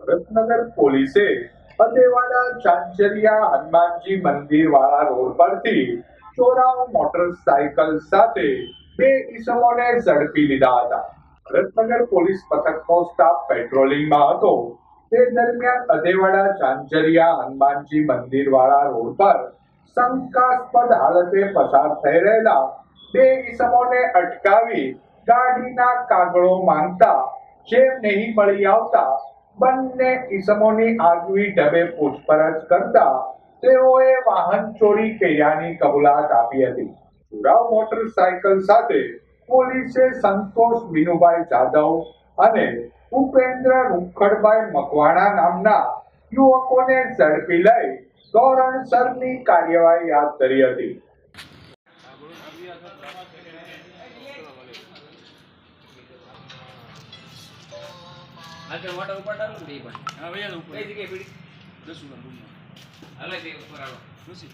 ભરતનગર પોલીસે ફતેવાડા ચાંચરિયા હનુમાનજી મંદિર વાળા રોડ પરથી ચોરાઓ મોટરસાયકલ સાથે બે ઈસમોને ઝડપી લીધા હતા. ભરતનગર પોલીસ મથકનો સ્ટાફ પેટ્રોલિંગમાં હતો. તે દરમિયાન અદેવાડા ચાંચરિયા હનુમાનજી મંદિર વાળા રોડ પર શંકાસ્પદ હાલતે પસાર થઈ રહેલા બે ઈસમોને અટકાવી ગાડીના કાગળો માંગતા જેમ નહીં મળી આવતા બંને ઇસમોની આગવી ઢબે પૂછપરછ કરતા તેઓએ વાહન ચોરી કર્યાની કબૂલાત આપી હતી. સુરાવ મોટરસાયકલ સાથે પોલીસે સંતોષ મીનુભાઈ જાદવ અને ઉપેન્દ્ર રૂખડભાઈ મકવાણા નામના યુવકોને ઝડપી લઈ ધોરણસરની કાર્યવાહી હાથ ધરી હતી. તો મોટા ઉપર ડાલો ને પણ. હા ભાઈ ઉપર. કઈ જગ્યાએ પીડી. દસ ઉપર રૂમમાં. હાલે ઉપર આવો. ઋષિ